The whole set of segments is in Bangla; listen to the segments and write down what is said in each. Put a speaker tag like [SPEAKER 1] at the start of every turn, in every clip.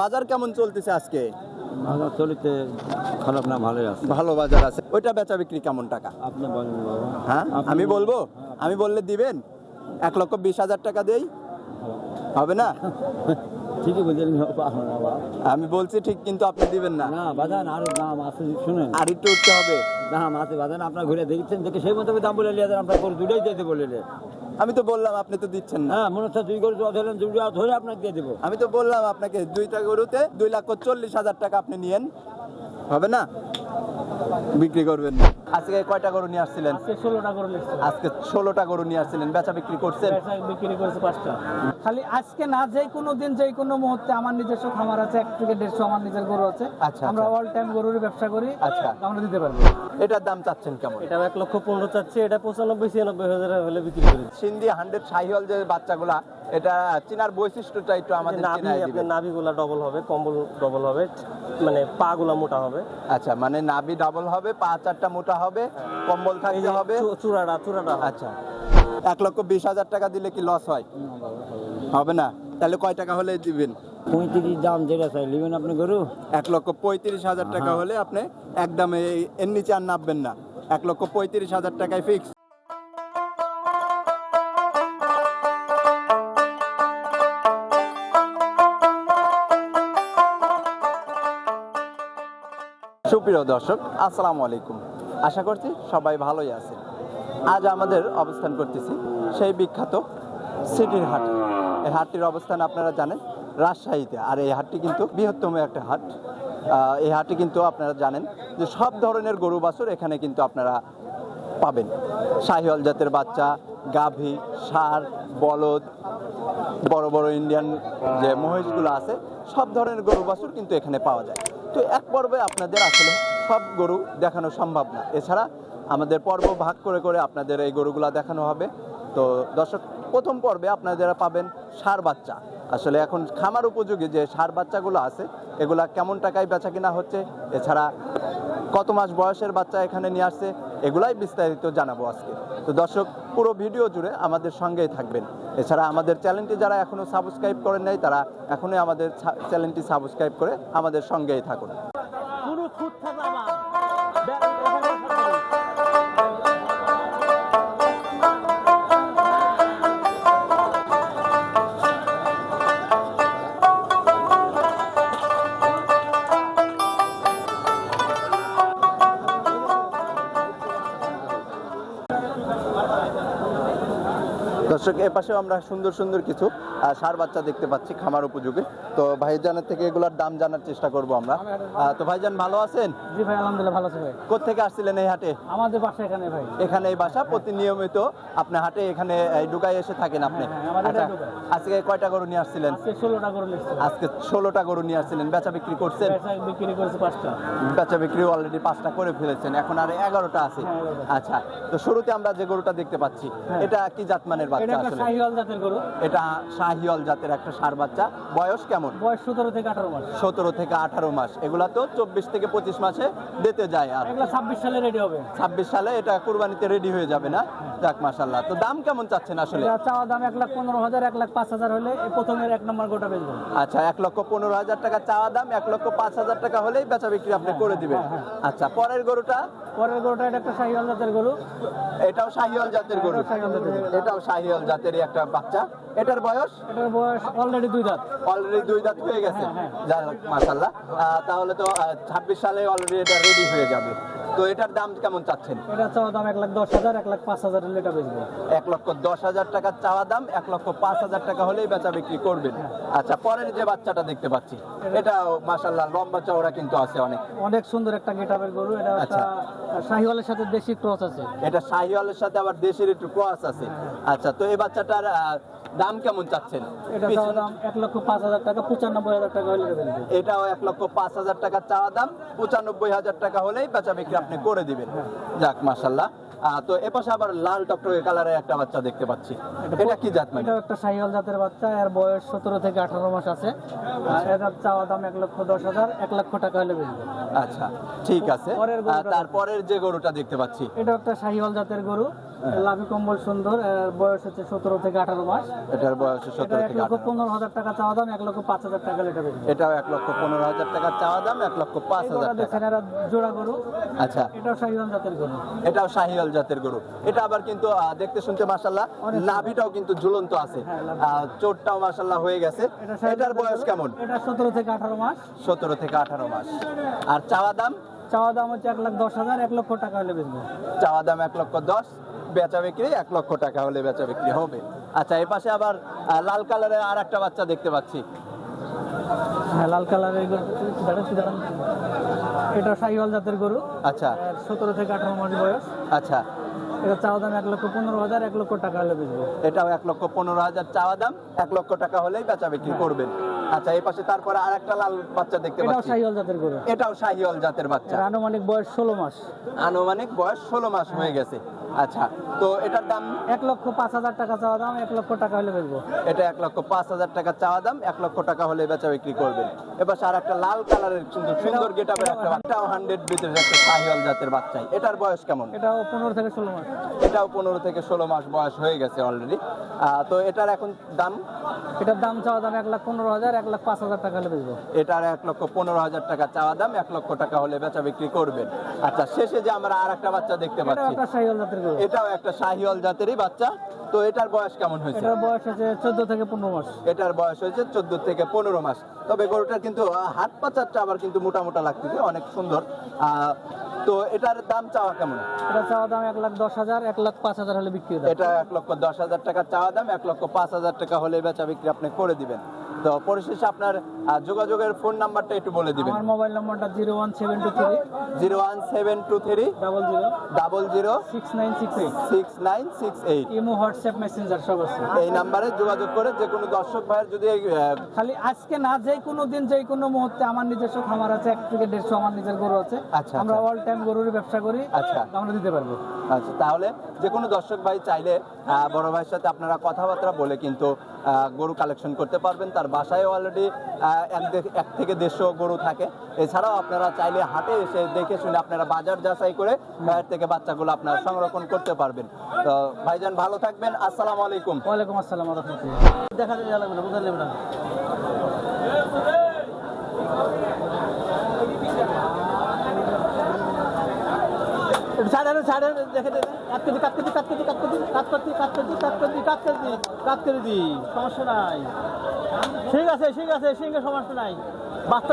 [SPEAKER 1] বাজার কেমন চলতেছে আজকে?
[SPEAKER 2] বাজার চলিতে খারাপ না ভালোই আছে।
[SPEAKER 1] ভালো বাজার আছে। ওইটা বেচা বিক্রি কেমন টাকা?
[SPEAKER 2] আপনি বলেন বাবা।
[SPEAKER 1] হ্যাঁ আমি বলব? আমি বললে দিবেন? এক লক্ষ বিশ হাজার টাকা দেই? হবে না?
[SPEAKER 2] ঠিকই বলছেন
[SPEAKER 1] আমি বলছি ঠিক কিন্তু আপনি দিবেন না।
[SPEAKER 2] না বাজান আরও দাম আছে শুনে
[SPEAKER 1] আর একটু উঠতে হবে।
[SPEAKER 2] দাম আছে বাজান আপনার ঘুরে দেখছেন দেখে সেই মতো দাম বলে নিয়ে যান আপনার দুটাই দিতে বলে।
[SPEAKER 1] আমি তো বললাম আপনি তো দিচ্ছেন না।
[SPEAKER 2] হ্যাঁ মনে হচ্ছে দুই গরু ধরেন ধরে আপনাকে দিয়ে দেবো।
[SPEAKER 1] আমি তো বললাম আপনাকে দুইটা গরুতে দুই লাখ চল্লিশ হাজার টাকা আপনি নিয়েন। হবে না? বিক্রি করবেন। আজকে কয়টা গরু নিয়ে আসছিলেন?
[SPEAKER 3] আজকে ষোলোটা লিখছে
[SPEAKER 1] আজকে ষোলোটা গরু নিয়ে আসছিলেন। বেচা বিক্রি করছেন?
[SPEAKER 3] বিক্রি করেছে পাঁচটা। খালি আজকে না যে কোনো দিন যে কোনো মুহূর্তে আমার নিজস্ব খামার আছে এক থেকে দেড়শো আমার নিজের গরু আছে।
[SPEAKER 1] আচ্ছা,
[SPEAKER 3] আমরা। অল টাইম গরুর ব্যবসা করি
[SPEAKER 1] আচ্ছা।
[SPEAKER 3] আমরা দিতে পারব।
[SPEAKER 1] এটার দাম চাচ্ছেন কেমন?
[SPEAKER 3] এটা এক লক্ষ পনেরো চাচ্ছে এটা পঁচানব্বই ছিয়ানব্বই হাজার হলে বিক্রি করি।
[SPEAKER 1] সিন্ধি হান্ড্রেড শাহিওয়াল যে বাচ্চাগুলা এটা চিনার বৈশিষ্ট্যটা একটু আমাদের
[SPEAKER 4] নাভি আপনার নাভিগুলা ডবল হবে কম্বল ডবল হবে মানে পা গুলা মোটা হবে।
[SPEAKER 1] আচ্ছা মানে নাভি ডাবল হবে পা চারটা মোটা হবে কম্বল থাকতে হবে।
[SPEAKER 4] চূড়াটা চূড়াটা
[SPEAKER 1] আচ্ছা এক লক্ষ বিশ হাজার টাকা দিলে কি লস হয়? হবে না? তাহলে কয় টাকা হলে দিবেন?
[SPEAKER 2] পঁয়ত্রিশ দাম যেটা চাই নেবেন আপনি গরু?
[SPEAKER 1] এক লক্ষ পঁয়ত্রিশ হাজার টাকা হলে আপনি একদম এর নিচে আর নামবেন না। এক লক্ষ পঁয়ত্রিশ হাজার টাকায় ফিক্স সুপ্রিয় দর্শক, আসসালামু আলাইকুম। আশা করছি সবাই ভালোই আছে আজ আমাদের অবস্থান করতেছি সেই বিখ্যাত সিটির হাট। এই হাটটির অবস্থান আপনারা জানেন রাজশাহীতে, আর এই হাটটি কিন্তু বৃহত্তম একটা হাট। এই হাটে কিন্তু আপনারা জানেন যে সব ধরনের গরু বাছুর এখানে কিন্তু আপনারা পাবেন। শাহিওয়াল জাতের বাচ্চা, গাভী, ষাঁড়, বলদ, বড় বড় ইন্ডিয়ান যে মহিষগুলো আছে, সব ধরনের গরু বাছুর কিন্তু এখানে পাওয়া যায়। পর্বে আপনাদের আসলে সব গরু দেখানো সম্ভব না। এছাড়া আমাদের পর্ব ভাগ করে করে আপনাদের এই গরুগুলা দেখানো হবে। তো দর্শক, প্রথম পর্বে আপনারা পাবেন ষাঁড় বাচ্চা। আসলে এখন খামার উপযোগী যে ষাঁড় বাচ্চাগুলো আছে, এগুলা কেমন টাকায় বেচা কিনা হচ্ছে, এছাড়া কত মাস বয়সের বাচ্চা এখানে নিয়ে আসছে, এগুলাই বিস্তারিত জানাব আজকে। তো দর্শক, পুরো ভিডিও জুড়ে আমাদের সঙ্গেই থাকবেন। এছাড়া আমাদের চ্যানেলটি যারা এখনও সাবস্ক্রাইব করেন নাই, তারা এখনই আমাদের চ্যানেলটি সাবস্ক্রাইব করে আমাদের সঙ্গেই থাকুন। দর্শক এ পাশেও আমরা সুন্দর সুন্দর কিছু সার বাচ্চা দেখতে পাচ্ছি খামার উপযোগী। তো ভাইজানের থেকে এগুলোর দাম জানার চেষ্টা করব আমরা। তো ভাইজান ভালো আছেন?
[SPEAKER 3] জি ভাই আলহামদুলিল্লাহ ভালো আছে ভাই।
[SPEAKER 1] কোথেকে আসছিলেন এই হাটে?
[SPEAKER 3] আমাদের বাসা এখানে ভাই।
[SPEAKER 1] এখানে এই বাসা প্রতি নিয়মিত আপনি হাটে এখানে এই ডুকায় এসে থাকেন আপনি?
[SPEAKER 3] হ্যাঁ, হ্যাঁ,
[SPEAKER 1] আচ্ছা,
[SPEAKER 3] এটা।
[SPEAKER 1] আজকে কয়টা গরু নিয়ে আসছিলেন?
[SPEAKER 3] আজকে ষোলোটা করে লিখছে
[SPEAKER 1] আজকে ষোলোটা গরু নিয়ে আসছিলেন। বেচা বিক্রি করছেন?
[SPEAKER 3] বিক্রি করেছে পাঁচটা।
[SPEAKER 1] বেচা বিক্রি অলরেডি পাঁচটা করে ফেলেছেন। এখন আর এগারোটা আছে।
[SPEAKER 3] হ্যাঁ,
[SPEAKER 1] আচ্ছা তো শুরুতে আমরা যে গরুটা দেখতে পাচ্ছি। এটা কি জাতমানের
[SPEAKER 3] এটা
[SPEAKER 1] বাচ্চা আসলে?
[SPEAKER 3] শাহিওয়াল জাতের গরু।
[SPEAKER 1] এটা শাহিওয়াল জাতের একটা ষাঁড় বাচ্চা। বয়স কেমন?
[SPEAKER 3] বয়স সতেরো থেকে আঠারো মাস।
[SPEAKER 1] সতেরো থেকে আঠারো মাস। এগুলা তো চব্বিশ থেকে পঁচিশ মাসে দিতে যায় আর।
[SPEAKER 3] এগুলো ছাব্বিশ সালে রেডি হবে।
[SPEAKER 1] ছাব্বিশ সালে এটা কুরবানিতে রেডি হয়ে যাবে না? যাক মাসাল্লাহ তো দাম কেমন চাচ্ছেন আসলে?
[SPEAKER 3] চাওয়া দাম এক লাখ পনেরো হাজার এক লাখ পাঁচ হাজার হলে এই প্রথমের এক নম্বর গোটা বেচবো।
[SPEAKER 1] আচ্ছা এক লক্ষ পনেরো হাজার টাকা চাওয়া দাম এক লক্ষ পাঁচ হাজার টাকা হলেই বেচা বিক্রি আপনি করে দিবেন।
[SPEAKER 3] হ্যাঁ,
[SPEAKER 1] আচ্ছা পরের গরুটা?
[SPEAKER 3] পরের গরুটা এটা একটা শাহিওয়াল জাতের গরু।
[SPEAKER 1] এটাও শাহিওয়াল জাতের গরু।
[SPEAKER 3] এটাও শাহিওয়াল জাতের গরু।
[SPEAKER 1] এটাও শাহিওয়াল জাতেরই একটা বাচ্চা। এটার বয়স?
[SPEAKER 3] এটার বয়স অলরেডি দুই দাঁত।
[SPEAKER 1] অলরেডি দুই দাঁত হয়ে গেছে।
[SPEAKER 3] হ্যাঁ,
[SPEAKER 1] যাই হোক মাসাল্লাহ তাহলে তো ছাব্বিশ সালে অলরেডি এটা রেডি হয়ে যাবে। তো এটার দাম কেমন চাচ্ছেন?
[SPEAKER 3] এটা চাওয়া দাম এক লাখ দশ হাজার এক লাখ পাঁচ হাজার হলে এটা বেচবো।
[SPEAKER 1] এক লক্ষ দশ হাজার টাকা চাওয়া দাম এক লক্ষ পাঁচ হাজার টাকা হলেই বেচা বিক্রি করবেন। আচ্ছা পরের যে বাচ্চাটা দেখতে পাচ্ছি এটা মাসাল্লাহ লম্বা চওড়া কিন্তু আছে অনেক।
[SPEAKER 3] অনেক সুন্দর একটা গেটাবের গরু এটা একটা শাহিওয়ালের সাথে দেশি ক্রস আছে।
[SPEAKER 1] এটা শাহিওয়ালের সাথে আবার দেশের একটু ক্রস আছে। আচ্ছা তো এই বাচ্চাটার দাম কেমন চাচ্ছেন?
[SPEAKER 3] এটা চাওয়া দাম এক লক্ষ পাঁচ হাজার টাকা পঁচানব্বই হাজার টাকা হলে
[SPEAKER 1] এটাও এক লক্ষ পাঁচ হাজার টাকা চাওয়া দাম পঁচানব্বই হাজার টাকা হলেই বেচা বিক্রি আপনি করে দিবেন। যাক মাসাল্লাহ তো এপাশে আবার লাল টকটকে কালারের একটা বাচ্চা দেখতে পাচ্ছি। এটা কি জাত মানে
[SPEAKER 3] এটাও একটা শাহিওয়াল জাতের বাচ্চা এর বয়স সতেরো থেকে আঠারো মাস আছে। এটার চাওয়া দাম এক লক্ষ দশ হাজার এক লক্ষ টাকা হলে বেচবো।
[SPEAKER 1] আচ্ছা ঠিক আছে। তারপরের যে গরুটা দেখতে পাচ্ছি।
[SPEAKER 3] এটা একটা শাহিওয়াল জাতের গরু। লাভি কম্বল সুন্দর এর বয়স হচ্ছে সতেরো থেকে আঠারো মাস।
[SPEAKER 1] এটার বয়স
[SPEAKER 3] এটা
[SPEAKER 1] সতেরো থেকে
[SPEAKER 3] লক্ষ পনেরো হাজার টাকা চাওয়া দাম এক লক্ষ পাঁচ হাজার টাকা লেটা বেশি
[SPEAKER 1] এটাও এক লক্ষ পনেরো হাজার টাকা চাওয়া দাম এক লক্ষ পাঁচ হাজার টাকা।
[SPEAKER 3] দেখছেন এরা জোড়া গরু।
[SPEAKER 1] আচ্ছা।
[SPEAKER 3] এটাও শাহিওয়াল জাতের গরু।
[SPEAKER 1] এটাও শাহিয়াল জাতের গরু। এটা আবার কিন্তু দেখতে শুনতে মাসাল্লাহ নাভিটাও কিন্তু ঝুলন্ত আছে।
[SPEAKER 3] হ্যাঁ,
[SPEAKER 1] চোটটাও মাসাল্লাহ হয়ে গেছে। এটার বয়স কেমন?
[SPEAKER 3] এটা সতেরো থেকে আঠারো মাস।
[SPEAKER 1] সতেরো থেকে আঠারো মাস। আর চাওয়া দাম?
[SPEAKER 3] চাওয়া দাম হচ্ছে এক লাখ দশ হাজার এক লক্ষ টাকা হলে বেচবো।
[SPEAKER 1] চাওয়া দাম এক লক্ষ দশ বেচা বিক্রি এক লক্ষ টাকা হলে বেচা বিক্রি হবে। আচ্ছা এই পাশে আবার লাল কালারের আর একটা বাচ্চা দেখতে পাচ্ছি।
[SPEAKER 3] হ্যাঁ লাল কালারের দাঁড়ান। এটা সাইওয়াল জাতের গরু।
[SPEAKER 1] আচ্ছা।
[SPEAKER 3] সতেরো থেকে আঠারো মাস বয়স।
[SPEAKER 1] আচ্ছা।
[SPEAKER 3] এটা চাওয়া দাম এক লক্ষ পনেরো হাজার এক লক্ষ টাকা হলে বেচবো।
[SPEAKER 1] এটাও এক লক্ষ পনেরো হাজার চাওয়া দাম এক লক্ষ টাকা হলেই বেচা বিক্রি করবেন। আচ্ছা এই পাশে তারপরে আর একটা লাল বাচ্চা দেখতে
[SPEAKER 3] এটাও
[SPEAKER 1] পাচ্ছি।
[SPEAKER 3] শাহিওয়াল জাতের গরু।
[SPEAKER 1] এটাও শাহিওয়াল জাতের বাচ্চা।
[SPEAKER 3] আনুমানিক বয়স ষোলো মাস।
[SPEAKER 1] আনুমানিক বয়স ষোলো মাস হয়ে গেছে। আচ্ছা তো এটার দাম?
[SPEAKER 3] এক লক্ষ পাঁচ হাজার টাকা চাওয়া দাম এক লক্ষ টাকা হলে বেচবো।
[SPEAKER 1] এটা এক লক্ষ পাঁচ হাজার টাকা চাওয়া দাম এক লক্ষ টাকা হলে বেচা বিক্রি করবেন। এবার আর একটা লাল কালারের সুন্দর একটা বাচ্চাও হান্ড্রেড ভিতরে একটা শাহিওয়াল জাতের বাচ্চাই। এটার বয়স কেমন?
[SPEAKER 3] এটাও পনেরো থেকে ষোলো মাস।
[SPEAKER 1] এটাও পনেরো থেকে ষোলো মাস বয়স হয়ে গেছে অলরেডি তো এটার এখন দাম?
[SPEAKER 3] এটার দাম চাওয়া দাম এক লাখ পনেরো হাজার এক লাখ পাঁচ হাজার টাকা হলে বেচবো।
[SPEAKER 1] এটার এক লক্ষ পনেরো হাজার টাকা চাওয়া দাম এক লক্ষ টাকা হলে বেচা বিক্রি করবেন। আচ্ছা শেষে যে আমরা আর একটা বাচ্চা দেখতে পাচ্ছি।
[SPEAKER 3] গরু
[SPEAKER 1] এটাও একটা শাহিওয়াল জাতেরই বাচ্চা। তো এটার বয়স কেমন হয়েছে?
[SPEAKER 3] এটার বয়স আছে চোদ্দ থেকে পনেরো মাস।
[SPEAKER 1] এটার বয়স হয়েছে চোদ্দ থেকে পনেরো মাস। তবে গরুটার কিন্তু হাত পাচারটা আবার কিন্তু মোটা মোটা লাগতেছে অনেক সুন্দর। আহ, তো এটার দাম চাওয়া কেমন?
[SPEAKER 3] এটা চাওয়া দাম এক লাখ দশ হাজার এক লাখ পাঁচ হাজার হলে বিক্রি
[SPEAKER 1] এটা এক লক্ষ দশ হাজার টাকা চাওয়া দাম এক লক্ষ পাঁচ হাজার টাকা হলে বেচা বিক্রি আপনি করে দিবেন। তো পরিশেষে আপনার যোগাযোগের ফোন নাম্বারটা একটু বলে দিবেন।
[SPEAKER 3] আমার মোবাইল নম্বরটা zero one seven two three.
[SPEAKER 1] Zero one seven two three.
[SPEAKER 3] Double zero.
[SPEAKER 1] Double zero.
[SPEAKER 3] Six nine six eight.
[SPEAKER 1] Six nine six eight.
[SPEAKER 3] Imo WhatsApp Messenger সব আছে।
[SPEAKER 1] এই নাম্বারে যোগাযোগ করে যে কোনো দর্শক ভাইয়ের যদি
[SPEAKER 3] খালি আজকে না যে কোনো দিন যে কোনো মুহূর্তে আমার নিজস্ব খামার আছে এক থেকে দেড়শো আমার নিজের গরু আছে।
[SPEAKER 1] আচ্ছা,
[SPEAKER 3] আমরা
[SPEAKER 1] আচ্ছা।
[SPEAKER 3] অল টাইম গরুর ব্যবসা করি
[SPEAKER 1] আচ্ছা।
[SPEAKER 3] আমরা দিতে পারব।
[SPEAKER 1] আচ্ছা তাহলে যে কোনো দর্শক ভাই চাইলে বড় ভাইয়ের সাথে আপনারা কথাবার্তা বলে কিন্তু গরু কালেকশন করতে পারবেন। তার বাসায় অলরেডি এক থেকে দেড়শো গরু থাকে। এছাড়াও আপনারা চাইলে হাটে এসে দেখে শুনে আপনারা বাজার যাচাই করে বাইরের থেকে বাচ্চাগুলো আপনারা সংরক্ষণ করতে পারবেন। তো ভাইজান, ভালো থাকবেন। আসসালামু আলাইকুম।
[SPEAKER 3] ওয়ালাইকুম আসসালাম দেখা যায় না লাগবে না সাড়ে সাড়ে দেখে দেখে কাট করে কাট করে কাট করে কাট করে কাট করতে কাট করতে কাট করতে কাট করে দি কাট করে দি সমস্যা নাই। ঠিক আছে ঠিক আছে সিংহে সমস্যা নাই। বাচ্চা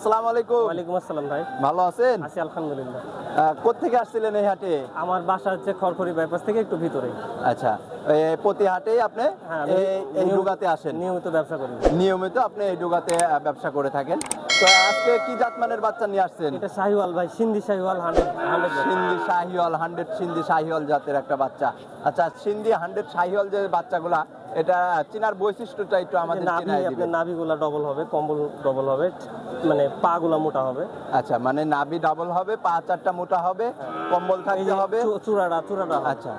[SPEAKER 1] আসসালামু আলাইকুম।
[SPEAKER 4] ওয়ালাইকুম আসসালাম ভাই।
[SPEAKER 1] ভালো আছেন?
[SPEAKER 4] আছি আলহামদুলিল্লাহ।
[SPEAKER 1] আহ, কোত্থেকে আসছিলেন এই হাটে?
[SPEAKER 4] আমার বাসা হচ্ছে খড়খড়ি বাইপাস থেকে একটু ভিতরে।
[SPEAKER 1] আচ্ছা প্রতি হাটেই আপনি
[SPEAKER 4] হ্যাঁ,
[SPEAKER 1] এই এই ডুগাতে আসেন?
[SPEAKER 4] নিয়মিত ব্যবসা করি।
[SPEAKER 1] নিয়মিত আপনি এই ডুগাতে ব্যবসা করে থাকেন। তো আজকে কি জাতমানের বাচ্চা নিয়ে আসছেন?
[SPEAKER 4] এটা শাহিওয়াল ভাই Sindhi Sahiwal hundred hundred
[SPEAKER 1] Sindhi Sahiwal hundred Sindhi Sahiwal জাতের একটা বাচ্চা। আচ্ছা সিন্ধি হান্ড্রেড শাহিওয়াল যে বাচ্চাগুলা এটা চিনার বৈশিষ্ট্যটা একটু আমাদের
[SPEAKER 4] নাভি আপনার নাভিগুলা ডবল হবে কম্বল ডবল হবে মানে পা গুলা মোটা হবে।
[SPEAKER 1] আচ্ছা মানে নাভি ডাবল হবে পা চারটা মোটা হবে কম্বল থাকতে হবে।
[SPEAKER 4] চূড়াটা চূড়াটা।
[SPEAKER 1] আচ্ছা।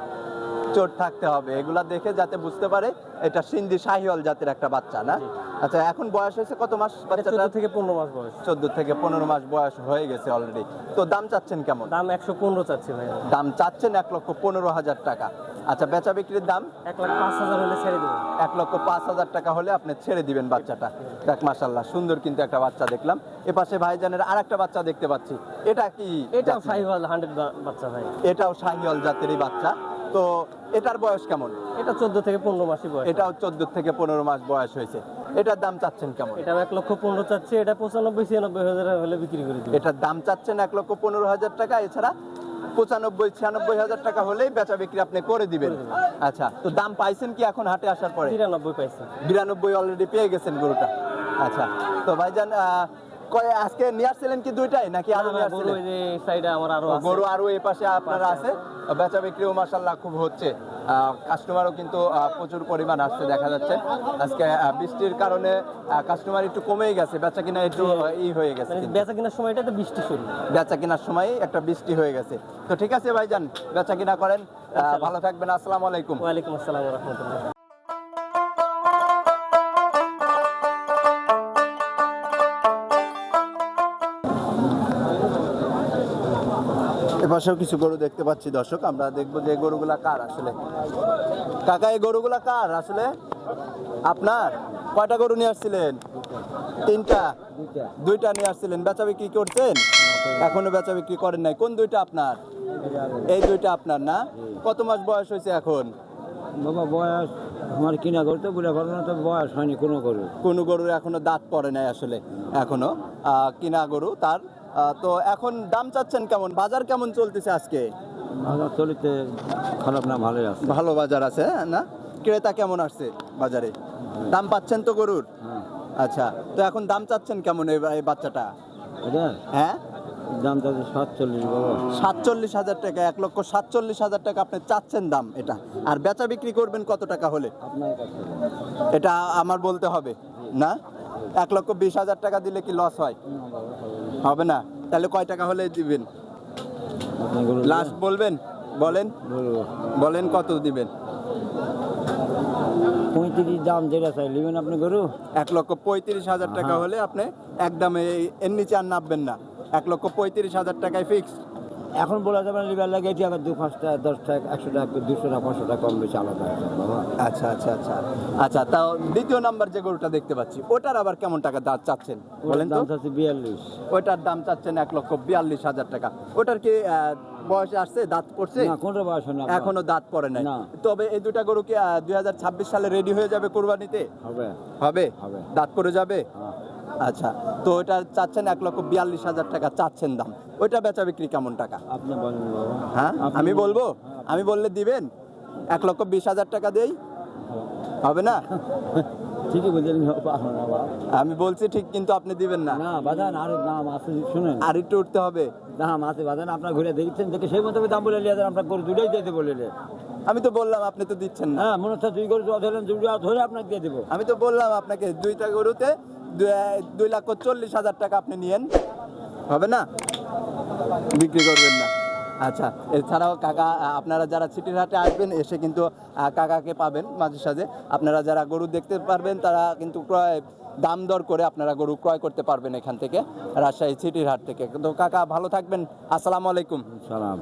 [SPEAKER 1] চোট থাকতে হবে। এগুলা দেখে যাতে বুঝতে পারে এটা সিন্ধি শাহিওয়াল জাতের একটা বাচ্চা না? আচ্ছা এখন বয়স হয়েছে কত মাস
[SPEAKER 4] চোদ্দ থেকে পনেরো মাস বয়স।
[SPEAKER 1] চোদ্দ থেকে পনেরো মাস বয়স হয়ে গেছে অলরেডি তো দাম চাচ্ছেন কেমন?
[SPEAKER 4] দাম একশো পনেরো চাচ্ছি ভাই।
[SPEAKER 1] দাম চাচ্ছেন এক লক্ষ পনেরো হাজার টাকা। আচ্ছা বেচা বিক্রির দাম?
[SPEAKER 4] এক লাখ পাঁচ হাজার হলে ছেড়ে দেবো।
[SPEAKER 1] এক লক্ষ পাঁচ হাজার টাকা হলে আপনি ছেড়ে দিবেন বাচ্চাটা। দেখ মাসাল্লাহ সুন্দর কিন্তু একটা বাচ্চা দেখলাম। এ পাশে ভাইজানের আর একটা বাচ্চা দেখতে পাচ্ছি। এটা কি
[SPEAKER 4] এটাও? শাহিওয়াল হান্ড্রেড বাচ্চা ভাই।
[SPEAKER 1] এটাও শাহিওয়াল জাতেরই বাচ্চা। তো এটার বয়স কেমন?
[SPEAKER 4] এটা চোদ্দ থেকে পনেরো মাসই বয়স।
[SPEAKER 1] এটাও চোদ্দ থেকে পনেরো মাস বয়স হয়েছে। এটার দাম চাচ্ছেন কেমন?
[SPEAKER 4] এটা এক লক্ষ পনেরো চাচ্ছি এটা পঁচানব্বই ছিয়ানব্বই হাজার হলে বিক্রি করে দিই
[SPEAKER 1] এটার দাম চাচ্ছেন এক লক্ষ পনেরো হাজার টাকা এছাড়া পঁচানব্বই ছিয়ানব্বই হাজার টাকা হলেই বেচা বিক্রি আপনি করে দিবেন। আচ্ছা তো দাম পাইছেন কি এখন হাটে আসার পরে?
[SPEAKER 4] তিরানব্বই পাইছেন
[SPEAKER 1] বিরানব্বই অলরেডি পেয়ে গেছেন গরুটা। আচ্ছা তো ভাইজান কয় আজকে নিয়ে আসছিলেন কি দুইটাই নাকি আরও নিয়ে আসছিলেন?
[SPEAKER 4] এই সাইডে আমার
[SPEAKER 1] আরও
[SPEAKER 4] আছে।
[SPEAKER 1] গরু আরও এই পাশে আপনারা আছে। বেচা বিক্রিও মাসাল্লাহ খুব হচ্ছে। কাস্টমারও কিন্তু প্রচুর পরিমাণ আসছে দেখা যাচ্ছে। আজকে বৃষ্টির কারণে কাস্টমার একটু কমেই গেছে। বেচা কিনা একটু ই হয়ে গেছে
[SPEAKER 4] মানে বেচা কেনার সময়টা তো বৃষ্টি শুরু।
[SPEAKER 1] বেচা কেনার সময় একটা বৃষ্টি হয়ে গেছে। তো ঠিক আছে ভাইজান বেচা কিনা করেন। আহ, ভালো থাকবেন। আসসালামু আলাইকুম।
[SPEAKER 4] ওয়ালাইকুম আসসালাম রহমতুল্লাহ।
[SPEAKER 1] এপাশেও কিছু গরু দেখতে পাচ্ছি দর্শক। আমরা দেখব যে গরুগুলা কার আসলে। কাকা এই গরুগুলা কার আসলে? আপনার? কয়টা গরু নিয়ে আসছিলেন? তিনটা।
[SPEAKER 2] দুইটা
[SPEAKER 1] নিয়ে আসছিলেন। বেচা বিক্রি করছেন? এখনও বেচা বিক্রি করেন নাই। কোন দুইটা আপনার? এই দুইটা আপনার না? কত মাস বয়স হয়েছে এখন?
[SPEAKER 2] বাবা বয়স আমার কিনা করতে বলে পারব না তো বয়স হয়নি কোনো গরু
[SPEAKER 1] কোনো গরুর এখনও দাঁত পড়ে নাই আসলে এখনও। কিনা গরু তার? তো এখন দাম চাচ্ছেন কেমন? বাজার কেমন চলতেছে আজকে?
[SPEAKER 2] বাজার চলিতে খারাপ না ভালোই আছে।
[SPEAKER 1] ভালো বাজার আছে হ্যাঁ, না? ক্রেতা কেমন আসছে বাজারে? দাম পাচ্ছেন তো গরুর?
[SPEAKER 2] হ্যাঁ।
[SPEAKER 1] আচ্ছা তো এখন দাম চাচ্ছেন কেমন এই বাচ্চাটা? হ্যাঁ?
[SPEAKER 2] দাম তাদের সাতচল্লিশ
[SPEAKER 1] সাতচল্লিশ হাজার টাকা এক লক্ষ সাতচল্লিশ হাজার টাকা আপনি চাচ্ছেন দাম এটা। আর বেচা বিক্রি করবেন কত টাকা হলে? এটা আমার বলতে হবে না? এক লক্ষ বিশ হাজার টাকা দিলে কি লস হয়? হবে না। তাহলে কয় টাকা হলে দিবেন?
[SPEAKER 2] গরু
[SPEAKER 1] লাস্ট বলবেন? বলেন। বলেন কত দিবেন?
[SPEAKER 2] পঁয়ত্রিশ দাম যেটা চাই নেবেন আপনি গরু?
[SPEAKER 1] এক লক্ষ পঁয়ত্রিশ হাজার টাকা
[SPEAKER 2] হ্যাঁ।
[SPEAKER 1] হলে আপনি একদম এর নিচে আর নামবেন না। এক লক্ষ পঁয়ত্রিশ হাজার টাকায় ফিক্স
[SPEAKER 2] এখন বলা যাবে না লিবার লাগে এটি আবার দু পাঁচটা দশ টাকা একশো টাকা দুশো টাকা পাঁচশো টাকা কম বেশি আলাদা
[SPEAKER 1] আচ্ছা আচ্ছা আচ্ছা। আচ্ছা তাও দ্বিতীয় নাম্বার যে গরুটা দেখতে পাচ্ছি ওটার আবার কেমন টাকা দাঁত চাচ্ছেন বলেন
[SPEAKER 2] দাম চাচ্ছে বিয়াল্লিশ।
[SPEAKER 1] ওটার দাম চাচ্ছেন এক লক্ষ বিয়াল্লিশ হাজার টাকা। ওটার কি বয়স আসছে দাঁত পড়ছে?
[SPEAKER 2] না বয়স না
[SPEAKER 1] এখনও দাঁত পড়ে নাই। তবে এই দুটা গরু কি দুই হাজার ছাব্বিশ সালে রেডি হয়ে যাবে কোরবানিতে?
[SPEAKER 2] হবে।
[SPEAKER 1] হবে?
[SPEAKER 2] হবে।
[SPEAKER 1] দাঁত পড়ে যাবে?
[SPEAKER 2] হ্যাঁ।
[SPEAKER 1] আচ্ছা তো ওটা চাচ্ছেন এক লক্ষ বিয়াল্লিশ হাজার টাকা চাচ্ছেন দাম। ওইটা বেচা বিক্রি কেমন টাকা? হ্যাঁ আমি বলব। আমি বললে দিবেন? এক লক্ষ বিশ হাজার টাকা দেই? হবে না?
[SPEAKER 2] ঠিকই বলছেন
[SPEAKER 1] আমি বলছি ঠিক কিন্তু আপনি দিবেন না।
[SPEAKER 2] না বাজান আর দাম আছে শুনেন।
[SPEAKER 1] আর একটু উঠতে হবে।
[SPEAKER 2] দাম আছে বাজান আপনার ঘুরে দেখছেন দেখে সেই মতো দাম বলে লিয়ে আপনার গরু দুটোই দিয়ে বলে।
[SPEAKER 1] আমি তো বললাম আপনি তো দিচ্ছেন না।
[SPEAKER 2] হ্যাঁ মনে হচ্ছে দুই গরু ধরেন দুটো ধরে আপনাকে দিয়ে দেবো।
[SPEAKER 1] আমি তো বললাম আপনাকে দুইটা গরুতে দুই- লাখ চল্লিশ হাজার টাকা আপনি নিয়েন। হবে না? বিক্রি করবেন না। আচ্ছা এছাড়াও কাকা, আপনারা যারা সিটির হাটে আসবেন, এসে কিন্তু কাকাকে পাবেন মাঝে সাঝে। আপনারা যারা গরু দেখতে পারবেন, তারা কিন্তু ক্রয়, দাম দর করে আপনারা গরু ক্রয় করতে পারবেন এখান থেকে, রাজশাহী সিটির হাট থেকে। তো কাকা, ভালো থাকবেন। আসসালামু আলাইকুম।
[SPEAKER 2] সালাম